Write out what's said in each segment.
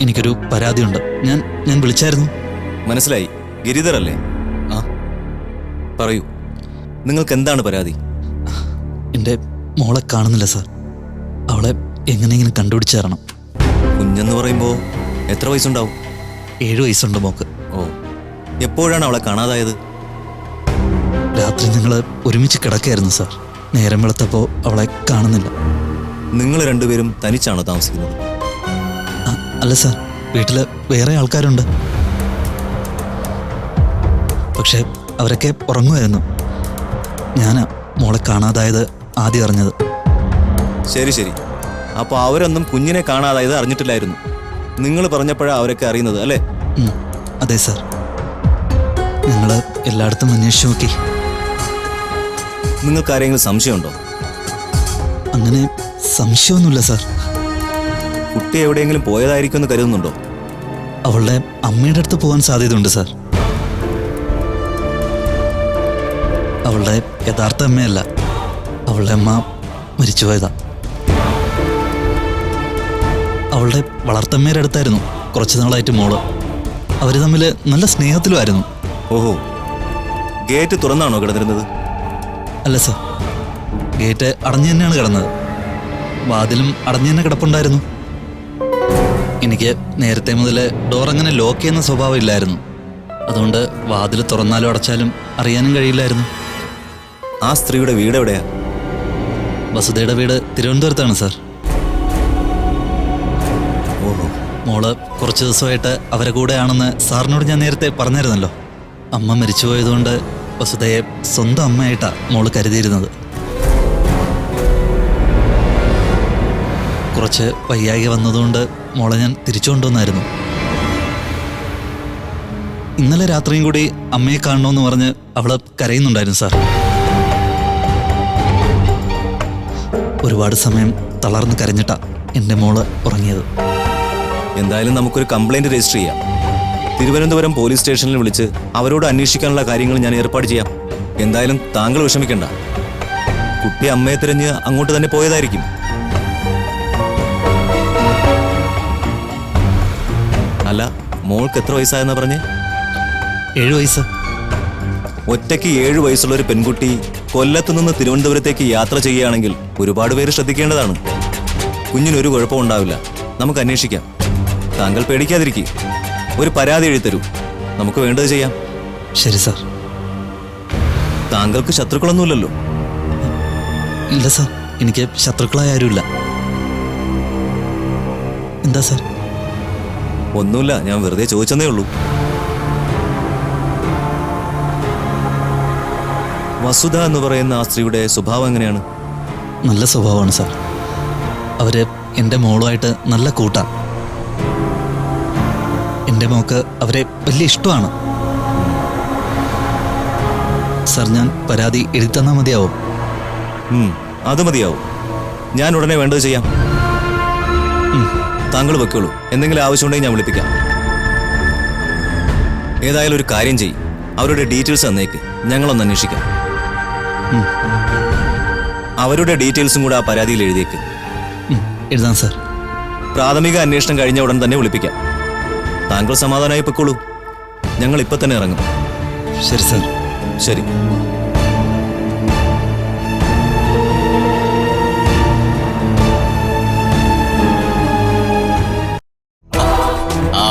എനിക്കൊരു പരാതിയുണ്ട്. ഞാൻ ഞാൻ വിളിച്ചായിരുന്നു. മനസ്സിലായി. ഗിരിധർ അല്ലേ ആ. പറയൂ. നിങ്ങൾക്ക് എന്താണ് പരാതി? എന്റെ മോളെ കാണുന്നില്ല സാർ. അവളെ എങ്ങനെയെങ്കിലും കണ്ടുപിടിച്ച് തരണം? കുഞ്ഞെന്ന് പറയുമ്പോൾ എത്ര വയസ്സുണ്ടാവും? ഏഴ് വയസ്സുണ്ട് മോക്ക്. ഓ. എപ്പോഴാണ് അവളെ കാണാതായത്? രാത്രി ഞങ്ങൾ ഒരുമിച്ച് കിടക്കായിരുന്നു സാർ. നേരം വെളുത്തപ്പോൾ അവളെ കാണുന്നില്ല. നിങ്ങൾ രണ്ടുപേരും തനിച്ചാണോ താമസിക്കുന്നത്? അല്ല സാർ വീട്ടിൽ വേറെ ആൾക്കാരുണ്ട്. പക്ഷെ അവരൊക്കെ ഉറങ്ങുമായിരുന്നു. ഞാൻ മോളെ കാണാതായത് ആദ്യം അറിഞ്ഞത്. ശരി ശരി. അപ്പോൾ അവരൊന്നും കുഞ്ഞിനെ കാണാതായത് അറിഞ്ഞിട്ടില്ലായിരുന്നു. നിങ്ങൾ പറഞ്ഞപ്പോഴാണ് അവരൊക്കെ അറിയുന്നത് അല്ലേ? അതെ സാർ. ഞങ്ങൾ എല്ലായിടത്തും അന്വേഷിച്ചു നോക്കി. നിങ്ങൾക്ക് ആരെങ്കിലും സംശയമുണ്ടോ? അങ്ങനെ സംശയമൊന്നുമില്ല സാർ. കുട്ടി എവിടെയെങ്കിലും പോയതായിരിക്കും എന്ന് കരുതുന്നുണ്ടോ? അവളുടെ അമ്മയുടെ അടുത്ത് പോകാൻ സാധ്യതയുണ്ട് സാർ. അവളുടെ യഥാർത്ഥ അമ്മയല്ല. അവളുടെ അമ്മ മരിച്ചുപോയതാ അവളുടെ വളർത്തമ്മയുടെ അടുത്തായിരുന്നു കുറച്ച് നാളായിട്ട് മോൾ. അവർ തമ്മിൽ നല്ല സ്നേഹത്തിലുമായിരുന്നു. ഓഹോ. ഗേറ്റ് തുറന്നാണോ കിടന്നിരുന്നത്? അല്ല സാർ. ഗേറ്റ് അടഞ്ഞു തന്നെയാണ് കിടന്നത്. വാതിലും അടഞ്ഞു തന്നെ കിടപ്പുണ്ടായിരുന്നു. എനിക്ക് നേരത്തെ മുതൽ ഡോർ അങ്ങനെ ലോക്ക് ചെയ്യുന്ന സ്വഭാവം ഇല്ലായിരുന്നു. അതുകൊണ്ട് വാതിൽ തുറന്നാലും അടച്ചാലും അറിയാനും കഴിയില്ലായിരുന്നു. ആ സ്ത്രീയുടെ വീട് എവിടെയാ? വസുദയുടെ വീട് തിരുവനന്തപുരത്താണ് സാർ ഓഹോ. മോൾ കുറച്ച് ദിവസമായിട്ട് അവരെ കൂടെയാണെന്ന് സാറിനോട് ഞാൻ നേരത്തെ പറഞ്ഞിരുന്നല്ലോ അമ്മ മരിച്ചുപോയതുകൊണ്ട് വസുധയെ സ്വന്തം അമ്മയായിട്ടാണ് മോൾ കരുതിയിരുന്നത്. കുറച്ച് വയ്യായിക വന്നതുകൊണ്ട് മോളെ ഞാൻ തിരിച്ചു കൊണ്ടുവന്നായിരുന്നു ഇന്നലെ രാത്രിയും കൂടി അമ്മയെ കാണണമെന്ന് പറഞ്ഞ് അവൾ കരയുന്നുണ്ടായിരുന്നു സാർ. ഒരുപാട് സമയം തളർന്ന് കരഞ്ഞിട്ടാ എന്റെ മോൾ ഉറങ്ങിയത്. എന്തായാലും നമുക്കൊരു കംപ്ലൈന്റ് രജിസ്റ്റർ ചെയ്യാം. തിരുവനന്തപുരം പോലീസ് സ്റ്റേഷനിൽ വിളിച്ച് അവരോട് അന്വേഷിക്കാനുള്ള കാര്യങ്ങൾ ഞാൻ ഏർപ്പാട് ചെയ്യാം. എന്തായാലും താങ്കൾ വിഷമിക്കണ്ട. കുട്ടി അമ്മയെ തിരഞ്ഞ് അങ്ങോട്ട് തന്നെ പോയതായിരിക്കും. മോൾക്ക് എത്ര വയസ്സായെന്നാ പറഞ്ഞേ? ഏഴു വയസ്സ്. ഒറ്റയ്ക്ക് ഏഴു വയസ്സുള്ള ഒരു പെൺകുട്ടി കൊല്ലത്തു നിന്ന് തിരുവനന്തപുരത്തേക്ക് യാത്ര ചെയ്യുകയാണെങ്കിൽ ഒരുപാട് പേര് ശ്രദ്ധിക്കേണ്ടതാണ്. കുഞ്ഞിനൊരു കുഴപ്പമുണ്ടാവില്ല നമുക്ക് അന്വേഷിക്കാം. താങ്കൾ പേടിക്കാതിരിക്കുക ഒരു പരാതി എഴുതരൂ നമുക്ക് വേണ്ടത് ചെയ്യാം. ശരി സർ. താങ്കൾക്ക് ശത്രുക്കളൊന്നുമില്ലല്ലോ. ഇല്ല സർ. എനിക്ക് ശത്രുക്കളായ ആരുമില്ല. എന്താ സാർ? ഒന്നുമില്ല ഞാൻ വെറുതെ ചോദിച്ചെന്നേ ഉള്ളൂ. വസുധ എന്ന് പറയുന്ന ആ സ്ത്രീയുടെ സ്വഭാവം എങ്ങനെയാണ്? നല്ല സ്വഭാവമാണ് സാർ. അവർ എന്റെ മോളുമായിട്ട് നല്ല കൂട്ടാണ് എന്റെ മോക്ക് അവരെ വലിയ ഇഷ്ടമാണ്. സാർ ഞാൻ പരാതി എഴുതി തന്നാൽ മതിയാവും അത് മതിയാവും. ഞാൻ ഉടനെ വേണ്ടത് ചെയ്യാം. താങ്കൾ വെക്കോളൂ എന്തെങ്കിലും ആവശ്യമുണ്ടെങ്കിൽ ഞാൻ വിളിപ്പിക്കാം. ഏതായാലും ഒരു കാര്യം ചെയ്യും. അവരുടെ ഡീറ്റെയിൽസ് തന്നേക്ക്. ഞങ്ങളൊന്ന് അന്വേഷിക്കാം. അവരുടെ ഡീറ്റെയിൽസും കൂടെ ആ പരാതിയിൽ എഴുതിയേക്ക്. എഴുതാം സാർ. പ്രാഥമിക അന്വേഷണം കഴിഞ്ഞ ഉടൻ തന്നെ വിളിപ്പിക്കാം. താങ്കൾ സമാധാനമായി പൊക്കോളൂ ഞങ്ങൾ ഇപ്പൊ തന്നെ ഇറങ്ങും. ശരി സാർ. ശരി.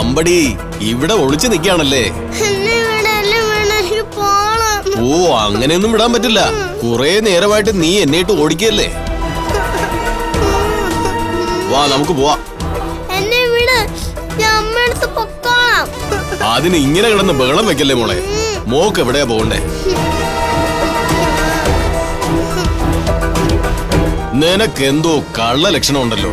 അമ്പടി ഇവിടെ ഒളിച്ചു നിക്കാണല്ലേ? എന്നെ ഓ അങ്ങനെയൊന്നും വിടാൻ പറ്റില്ല. കുറെ നേരമായിട്ട് നീ എന്നിട്ട് ഓടിക്കല്ലേ? വാ നമുക്ക് പോവാ. എന്നെ അതിന് ഇങ്ങനെ കിടന്ന് ബഹളം വെക്കല്ലേ മോളെ? മോക്ക് എവിടെയാ പോകണ്ടേ? നിനക്കെന്തോ കള്ള ലക്ഷണം ഉണ്ടല്ലോ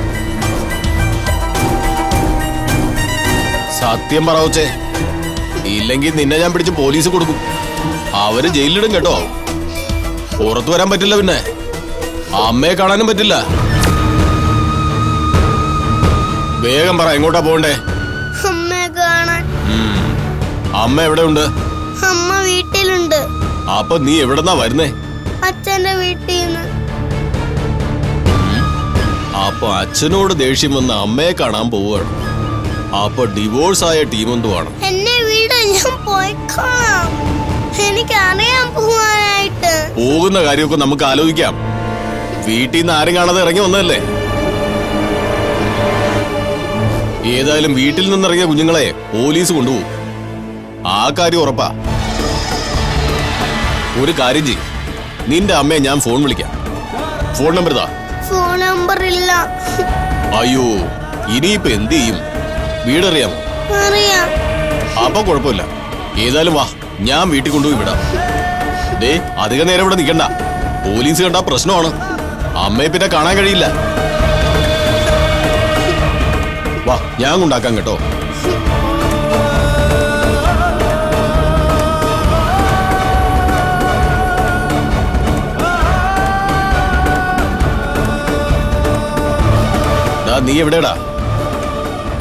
സത്യം പറവച്ചേ ഇല്ലെങ്കിൽ നിന്നെ ഞാൻ പിടിച്ച് പോലീസ് കൊടുക്കും. അവർ ജയിലിലിടും കേട്ടോ. പുറത്തു വരാൻ പറ്റില്ല പിന്നെ. അമ്മയെ കാണാനും പറ്റില്ല. വേഗം പറ എങ്ങോട്ടാ പോണ്ടേ അമ്മ എവിടെ ഉണ്ട് അമ്മ വീട്ടിലുണ്ട്. അപ്പൊ നീ എവിടെന്നാ വരുന്നേ? അച്ഛന്റെ വീട്ടിൽ നിന്ന് അപ്പൊ അച്ഛനോട് ദേഷ്യം വന്ന് അമ്മയെ കാണാൻ പോവുകയാണ്. അപ്പൊ ഡിവോഴ്സ് ആയ ടീം എന്തുവാണ്? എന്നെ വീട് ഞാൻ പോയിക്കോളാം. എനിക്കറിയാൻ പോവാനായിട്ട്. പോകുന്ന കാര്യമൊക്കെ നമുക്ക് ആലോചിക്കാം. വീട്ടിൽ നിന്ന് ആരും കാണാതെ ഇറങ്ങി വന്നതല്ലേ? ഏതായാലും വീട്ടിൽ നിന്ന് ഇറങ്ങിയ കുഞ്ഞുങ്ങളെ പോലീസ് കൊണ്ടുപോകും. ആ കാര്യം ഉറപ്പാ. ഒരു കാര്യം ചെയ്യും. നിന്റെ അമ്മയെ ഞാൻ ഫോൺ വിളിക്കാം. ഫോൺ നമ്പർ ഇതാ. ഫോൺ നമ്പർ ഇല്ല. അയ്യോ ഇനിയിപ്പോ എന്ത് ചെയ്യും? വീടറിയാമോ അറിയാം. അപ്പൊ കുഴപ്പമില്ല. ഏതായാലും വാ ഞാൻ വീട്ടിൽ കൊണ്ടുപോയി വിടാം. ദേ അധിക നേരം ഇവിടെ നിൽക്കണ്ട. പോലീസ് കണ്ട പ്രശ്നമാണ്. അമ്മയെ പിന്നെ കാണാൻ കഴിയില്ല. വാ ഞാൻ ഉണ്ടാക്കാം കേട്ടോ. നീ എവിടെടാ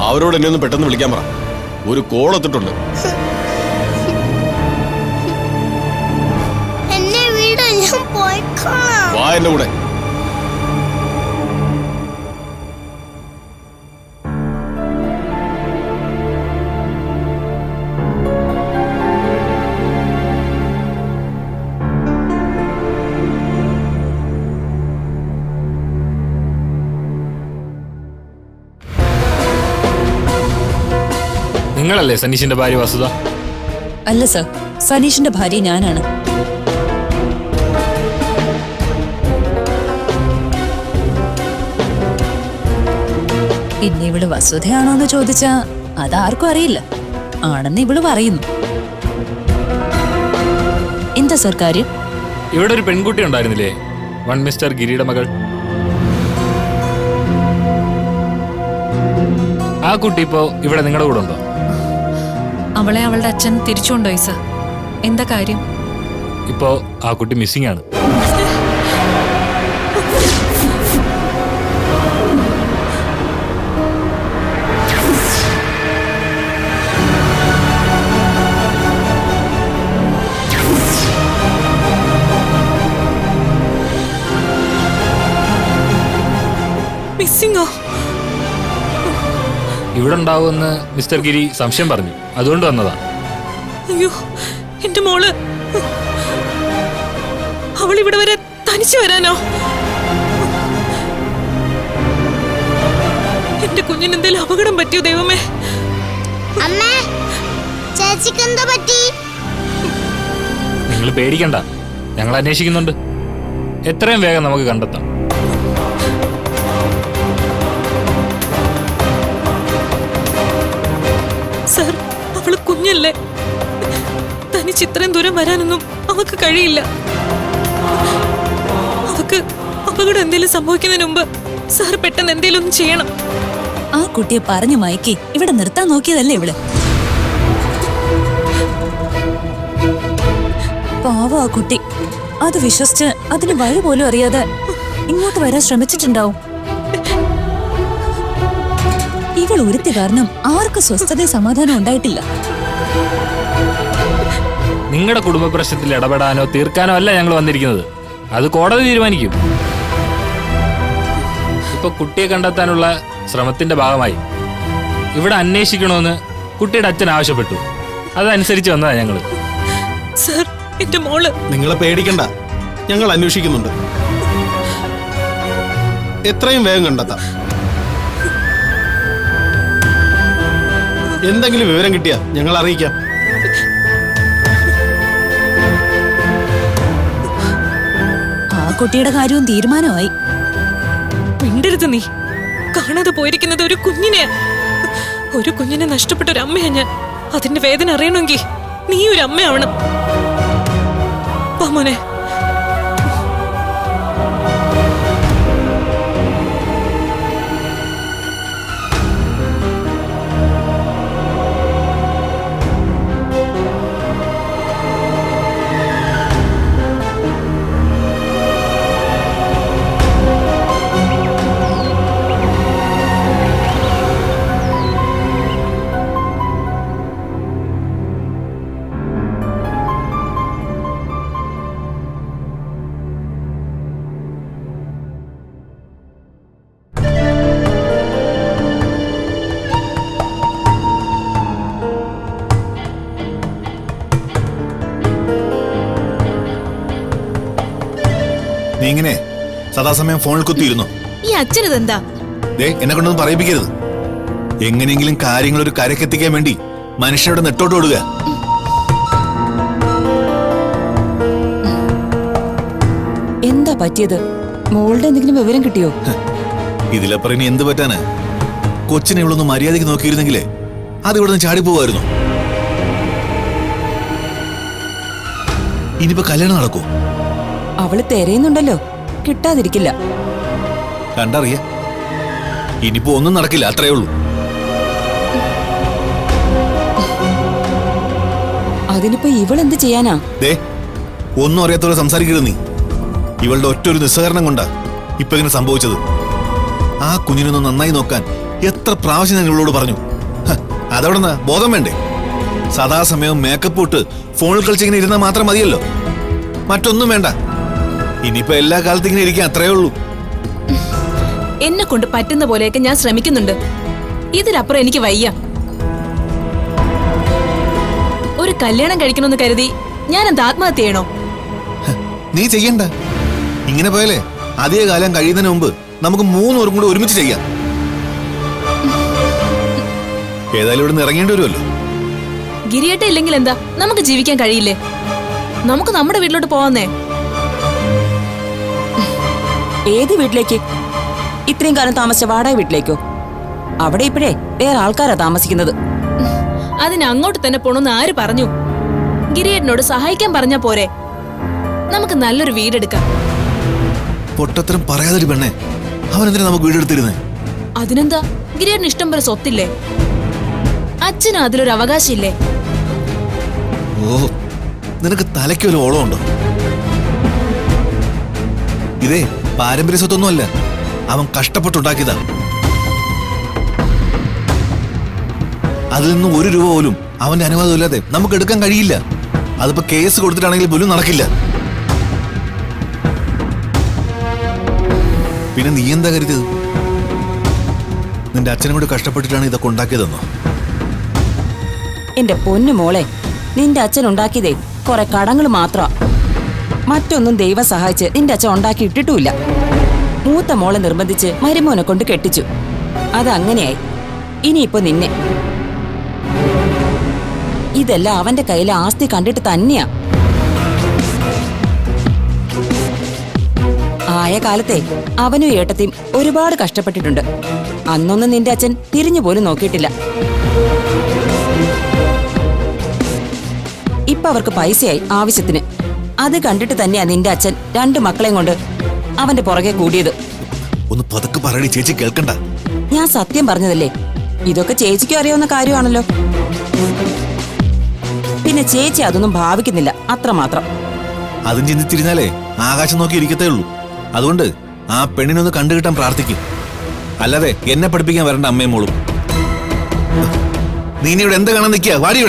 അവരോട് എന്നെ ഒന്ന് പെട്ടെന്ന് വിളിക്കാൻ പറ. ഒരു കോൾ എത്തിട്ടുണ്ട് വാ എന്റെ കൂടെ. നിങ്ങളല്ലേ സനീഷിന്റെ ഭാര്യ വസുത? അല്ല സർ സനീഷിന്റെ ഭാര്യ ഞാനാണ്. പിന്നെ ഇവൾ വസുധയാണോ എന്ന് ചോദിച്ചാ അതാർക്കും അറിയില്ല. ആണെന്ന് ഇവൾ പറയുന്നു. എന്താ സർ കാര്യം? ഇവിടെ ഒരു പെൺകുട്ടി ഉണ്ടായിരുന്നില്ലേ? വൺ മിസ്റ്റർ ഗിരിയുടെ മകൾ. ആ കുട്ടി ഇപ്പോ ഇവിടെ നിങ്ങളുടെ കൂടെ ഉണ്ടോ? അവളെ അവളുടെ അച്ഛൻ തിരിച്ചുകൊണ്ടോയി സർ. എന്താ കാര്യം? ഇപ്പോ ആ കുട്ടി മിസ്സിംഗ് ആണ്. മിസ്സിങ്ങോ ഇവിടെ ഉണ്ടാവുമെന്ന് മിസ്റ്റർ ഗിരി സംശയം പറഞ്ഞു. അതുകൊണ്ട് വന്നതാ അയ്യോ എന്റെ മോൾ. അവൾ ഇവിടെ വരെ തനിച്ചു വരാനോ? എന്റെ കുഞ്ഞിന് എന്തെങ്കിലും അപകടം പറ്റിയോ ദൈവമേ? അമ്മേ ചേച്ചിക്ക് എന്താ പറ്റി? നിങ്ങൾ പേടിക്കണ്ട. ഞങ്ങൾ അന്വേഷിക്കുന്നുണ്ട്. എത്രയും വേഗം നമുക്ക് കണ്ടെത്താം. തനിച്ച് ഇത്രയും ദൂരം വരാനൊന്നും അവക്ക് കഴിയില്ല. അവക്ക് അപകടം എന്തെങ്കിലും സംഭവിക്കുന്നതിന് മുമ്പ് സാർ പെട്ടെന്ന് എന്തെങ്കിലും ഒന്ന് ചെയ്യണം. ആ കുട്ടിയെ പറഞ്ഞു മയക്കി. ഇവിടെ നിർത്താൻ നോക്കിയതല്ലേ ഇവൾ? പാവം ആ കുട്ടി. അത് വിശ്വസിച്ച് അതിന് വഴി പോലും അറിയാതെ ഇങ്ങോട്ട് വരാൻ ശ്രമിച്ചിട്ടുണ്ടാവും. ഇവൾ ഒരുത്തി കാരണം ആർക്കും സ്വസ്ഥതയും സമാധാനം ഉണ്ടായിട്ടില്ല. നിങ്ങളുടെ കുടുംബ പ്രശ്നത്തിൽ ഇടപെടാനോ തീർക്കാനോ അല്ല ഞങ്ങൾ വന്നിരിക്കുന്നത്. അത് കോടതി തീരുമാനിക്കും. ഇപ്പൊ കുട്ടിയെ കണ്ടെത്താനുള്ള ശ്രമത്തിന്റെ ഭാഗമായി. ഇവിടെ അന്വേഷിക്കണമെന്ന് കുട്ടിയുടെ അച്ഛൻ ആവശ്യപ്പെട്ടു. അതനുസരിച്ച് വന്നതാ ഞങ്ങൾ. സർ എന്റെ മോൾ. നിങ്ങൾ പേടിക്കണ്ട. ഞങ്ങൾ അന്വേഷിക്കുന്നുണ്ട്. എത്രയും വേഗം കണ്ടെത്താം. എന്തെങ്കിലും വിവരം കിട്ടിയാ ഞങ്ങൾ അറിയിക്കാം. കുട്ടിയുടെ കാര്യവും തീരുമാനമായി. മിണ്ടരുത് നീ. കാണാതെ പോയിരിക്കുന്നത് ഒരു കുഞ്ഞിനെ. ഒരു കുഞ്ഞിനെ നഷ്ടപ്പെട്ട ഒരു അമ്മയാ ഞാൻ. അതിന്റെ വേദന അറിയണമെങ്കിൽ നീ ഒരു അമ്മയാവണം. മോനെ. സദാസമയം ഫോണിൽ കുത്തിയിരുന്നു. ഈ അച്ഛനത് ദേ എന്നെ കൊണ്ടൊന്നും പറയിപ്പിക്കരുത്. എങ്ങനെയെങ്കിലും കാര്യങ്ങൾ ഒരു കരക്കെത്തിക്കാൻ വേണ്ടി മനുഷ്യരുടെ നെട്ടോട്ട് ഓടുക. എന്താ പറ്റിയത്? മോളുടെ എന്തെങ്കിലും വിവരം കിട്ടിയോ? ഇതിലപ്പുറം ഇനി എന്ത് പറ്റാന്? കൊച്ചിനെ ഇവളൊന്ന് മര്യാദയ്ക്ക് നോക്കിയിരുന്നെങ്കിലേ അത് ഇവിടെ നിന്ന് ചാടിപ്പോവായിരുന്നു ഇനിയിപ്പോ കല്യാണം നടക്കൂ അവൾ തിരയുന്നുണ്ടല്ലോ. കിട്ടാതിരിക്കില്ല. കണ്ടറിയ. ഇനിയിപ്പോ ഒന്നും നടക്കില്ല അത്രേ ഉള്ളൂ. അതിനിപ്പോ ഇവളെന്ത് ചെയ്യാനാ? ദേ ഒന്നും അറിയാത്തവരെ സംസാരിക്കരുത് നീ. ഇവളുടെ ഒറ്റ ഒരു നിസ്സഹകരണം കൊണ്ടാ ഇപ്പൊ ഇങ്ങനെ സംഭവിച്ചത്. ആ കുഞ്ഞിനൊന്ന് നന്നായി നോക്കാൻ എത്ര പ്രാവശ്യം ഞാൻ ഇവളോട് പറഞ്ഞു. അതവിടെ അതവിടെന്നാ? ബോധം വേണ്ടേ? സദാസമയം മേക്കപ്പ് ഇട്ട് ഫോണിൽ കളിച്ചിങ്ങനെ ഇരുന്നാൽ മാത്രം മതിയല്ലോ. മറ്റൊന്നും വേണ്ട. ഇനിയിപ്പോ എല്ലാ കാലത്തും ഇങ്ങനെ ഇരിക്കാൻ അത്രേ ഉള്ളൂ. എന്നെ കൊണ്ട് പറ്റുന്ന പോലെയൊക്കെ ഞാൻ ശ്രമിക്കുന്നുണ്ട്. ഇതിലപ്പുറം എനിക്ക് വയ്യ. ഒരു കല്യാണം കഴിക്കണമെന്ന് കരുതി ഞാൻ എന്താ ആത്മഹത്യ ചെയ്യണോ? നീ ചെയ്യണ്ട. ഇങ്ങനെ പോയാലേ അധിക കാലം കഴിയുന്നതിന് മുമ്പ് നമുക്ക് മൂന്നൂറും കൂടി ഒരുമിച്ച് ചെയ്യാം. ഏതായാലും ഇവിടെ നിന്ന് ഇറങ്ങേണ്ടി വരുമല്ലോ. ഗിരിയേട്ട ഇല്ലെങ്കിൽ എന്താ? നമുക്ക് ജീവിക്കാൻ കഴിയില്ലേ? നമുക്ക് നമ്മുടെ വീട്ടിലോട്ട് പോവാന്നേ. ഏത് വീട്ടിലേക്ക്? ഇത്രയും കാലം താമസിച്ച വാടക വീട്ടിലേക്കോ? അവിടെ ഇപ്പോഴേ വേറെ ആൾക്കാരാ താമസിക്കുന്നത്. അതിന് അങ്ങോട്ട് തന്നെ പോണെന്ന് ആര് പറഞ്ഞു? ഗിരിയേട്ടനോട് സഹായിക്കാൻ പറഞ്ഞ പോരെ. നമുക്ക് നല്ലൊരു വീടെടുക്കാം. പൊട്ടത്തരം പറയാതൊരു പെണ്ണെ. അവനെന്തിനാ നമുക്ക് വീടെടുത്തിരുന്നേ? അതിനെന്താ? ഗിരിയേട്ടന് ഇഷ്ടം പോലെ സ്വത്തില്ലേ? അച്ഛന് അതിലൊരു അവകാശമില്ലേ ഓ നിനക്ക് തലയ്ക്ക് ഒരു ഓളമുണ്ടോ? ഇതേ പാരമ്പര്യ സ്വത്തൊന്നുമല്ല അവൻ കഷ്ടപ്പെട്ടുണ്ടാക്കിയതാ. അതിൽ നിന്ന് ഒരു രൂപ പോലും അവന്റെ അനുവാദം ഇല്ലാതെ നമുക്ക് എടുക്കാൻ കഴിയില്ല. അതിപ്പോ കേസ് കൊടുത്തിട്ടാണെങ്കിൽ പോലും നടക്കില്ല. പിന്നെ നീ എന്താ കരുതിയത്? നിന്റെ അച്ഛനും കൂടി കഷ്ടപ്പെട്ടിട്ടാണ് ഇതൊക്കെ ഉണ്ടാക്കിയതെന്നോ? എന്റെ പൊന്നു മോളെ നിന്റെ അച്ഛൻ ഉണ്ടാക്കിയതേ കുറെ കടങ്ങൾ മാത്രമാ മറ്റൊന്നും ദൈവം സഹായിച്ച് നിന്റെ അച്ഛൻ ഉണ്ടാക്കി ഇട്ടിട്ടുമില്ല. മൂത്ത മോളെ നിർബന്ധിച്ച് മരുമോനെ കൊണ്ട് കെട്ടിച്ചു. അതങ്ങനെയായി ഇനിയിപ്പോ നിന്നെ. ഇതെല്ലാം അവന്റെ കയ്യിലെ ആസ്തി കണ്ടിട്ട് തന്നെയാ. ആയ കാലത്തെ അവനും ഏട്ടത്തിയും ഒരുപാട് കഷ്ടപ്പെട്ടിട്ടുണ്ട്. അന്നൊന്നും നിന്റെ അച്ഛൻ തിരിഞ്ഞു പോലും നോക്കിയിട്ടില്ല. ഇപ്പൊ അവർക്ക് പൈസയായി ആവശ്യത്തിന്. അത് കണ്ടിട്ട് തന്നെയാ നിന്റെ അച്ഛൻ രണ്ട് മക്കളെയും കൊണ്ട് അവന്റെ പുറകെ കൂടിയത്. ഒന്ന് പതുക്കെ പറയണി ചേച്ചി കേൾക്കണ്ട. ഞാൻ സത്യം പറഞ്ഞതല്ലേ? ഇതൊക്കെ ചേച്ചിക്കും അറിയാവുന്ന കാര്യമാണല്ലോ. പിന്നെ ചേച്ചി അതൊന്നും ഭാവിക്കുന്നില്ല അത്രമാത്രം. അതും ചിന്തിച്ചിരുന്നാലേ ആകാശം നോക്കി ഇരിക്കത്തേ ഉള്ളൂ. അതുകൊണ്ട് ആ പെണ്ണിനൊന്ന് കണ്ടുകിട്ടാൻ പ്രാർത്ഥിക്കും. അല്ലാതെ എന്നെ പഠിപ്പിക്കാൻ വരണ്ട അമ്മയും മോളും. നീ ഇവിടെ എന്ത് കാണാൻ നിൽക്കുക? വാടി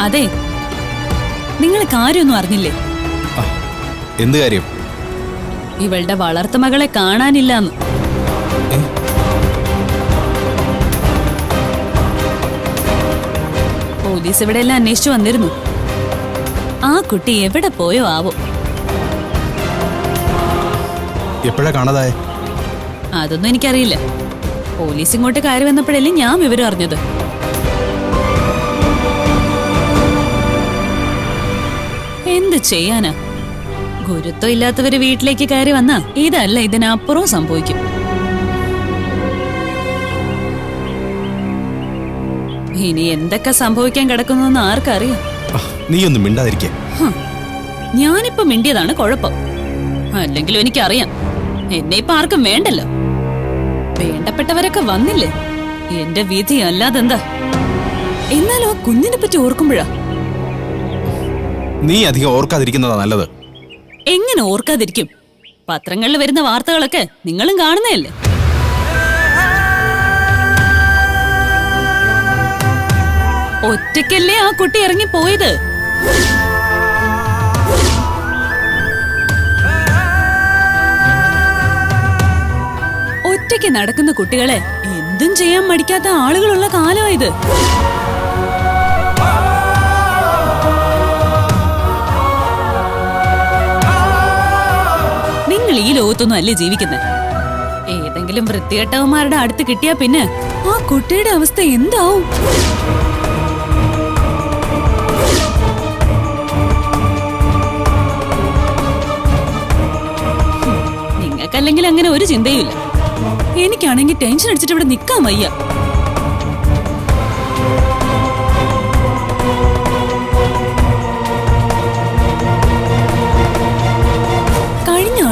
അതെ. നിങ്ങൾ കാര്യമൊന്നും അറിഞ്ഞില്ലേ? എന്ത് കാര്യം? ഇവളുടെ വളർത്ത മകളെ കാണാനില്ലാന്ന്. പോലീസ് ഇവിടെ എല്ലാം അന്വേഷിച്ചു വന്നിരുന്നു. ആ കുട്ടി എവിടെ പോയോ ആവോ. എപ്പോഴാ കാണാതായ? അതൊന്നും എനിക്കറിയില്ല. പോലീസ് ഇങ്ങോട്ട് കയറി വന്നപ്പോഴല്ലേ ഞാൻ വിവരം അറിഞ്ഞത്. ചെയ്യാനാ? ഗുരുത്വം ഇല്ലാത്തവര് വീട്ടിലേക്ക് കയറി വന്നാ ഇതല്ല ഇതിനപ്പുറവും സംഭവിക്കും. ഇനി എന്തൊക്കെ സംഭവിക്കാൻ കിടക്കുന്നു ആർക്കറിയാം? നീ ഒന്നും മിണ്ടാതിരിക്കേ. ഞാനിപ്പോ മിണ്ടിയതാണ് കുഴപ്പം. അല്ലെങ്കിലും എനിക്കറിയാം. എന്നെ ഇപ്പൊ ആർക്കും വേണ്ടല്ലോ. വേണ്ടപ്പെട്ടവരൊക്കെ വന്നില്ലേ? എന്റെ വിധി അല്ലാതെന്താ? എന്നാലും ആ കുഞ്ഞിനെ പറ്റി ഓർക്കുമ്പോഴാ നീ അധികം ഓർക്കാതിരിക്കുന്നതാ നല്ലത്. എങ്ങനെ ഓർക്കാതിരിക്കും? പത്രങ്ങളിൽ വരുന്ന വാർത്തകളൊക്കെ നിങ്ങളും കാണുന്നതല്ലേ? ഒറ്റയ്ക്കല്ലേ ആ കുട്ടി ഇറങ്ങി പോയത് ഒറ്റയ്ക്ക് നടക്കുന്ന കുട്ടികളെ എന്തും ചെയ്യാൻ മടിക്കാത്ത ആളുകളുള്ള കാലമായത് നിങ്ങൾ ഈ ലോകത്തൊന്നും അല്ലേ ജീവിക്കുന്നത് ഏതെങ്കിലും വൃത്തികെട്ടവന്മാരുടെ അടുത്ത് കിട്ടിയാ പിന്നെ ആ കുട്ടിയുടെ അവസ്ഥ എന്താവും? നിങ്ങൾക്കല്ലെങ്കിൽ അങ്ങനെ ഒരു ചിന്തയുമില്ല. എനിക്കാണെങ്കിൽ ടെൻഷൻ അടിച്ചിട്ട് ഇവിടെ നിക്കാൻ വയ്യ.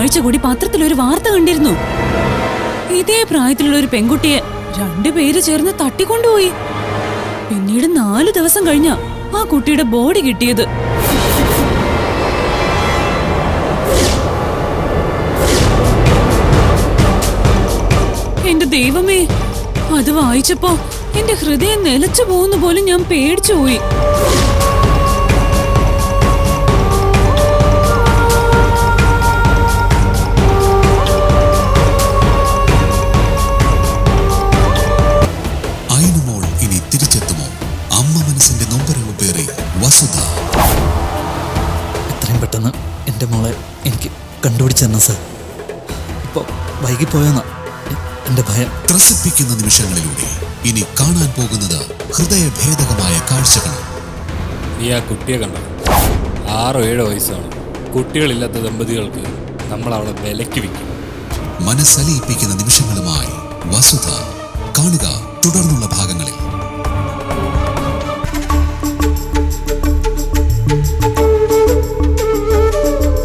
ആഴ്ച കൂടി പത്രത്തിൽ ഒരു വാർത്ത കണ്ടിരുന്നു. ഇതേ പ്രായത്തിലുള്ള ഒരു പെൺകുട്ടിയെ രണ്ടുപേര് ചേർന്ന് തട്ടിക്കൊണ്ടുപോയി. പിന്നീട് നാല് ദിവസം കഴിഞ്ഞ ആ കുട്ടിയുടെ ബോഡി കിട്ടിയത്. എന്റെ ദൈവമേ അത് വായിച്ചപ്പോ എന്റെ ഹൃദയം നിലച്ചു പോകുന്ന പോലും ഞാൻ പേടിച്ചു പോയി. എനിക്ക് കണ്ടുപിടിച്ചു തന്നെ സാർ? ഇപ്പോൾ വൈകിപ്പോയെന്നാ. എന്റെ ഭയം. ത്രസിപ്പിക്കുന്ന നിമിഷങ്ങളിലൂടെ ഇനി കാണാൻ പോകുന്നത് ഹൃദയഭേദകമായ കാഴ്ചകൾ നീ ആ കുട്ടിയെ കണ്ടോ? ആറോ ഏഴോ വയസ്സാണ്. കുട്ടികളില്ലാത്ത ദമ്പതികൾക്ക് നമ്മൾ അവളെ വിലക്ക് വിൽക്കും. മനസ്സലിയിപ്പിക്കുന്ന നിമിഷങ്ങളുമായി വസുധ കാണുക തുടർന്നുള്ള ഭാഗങ്ങളിൽ.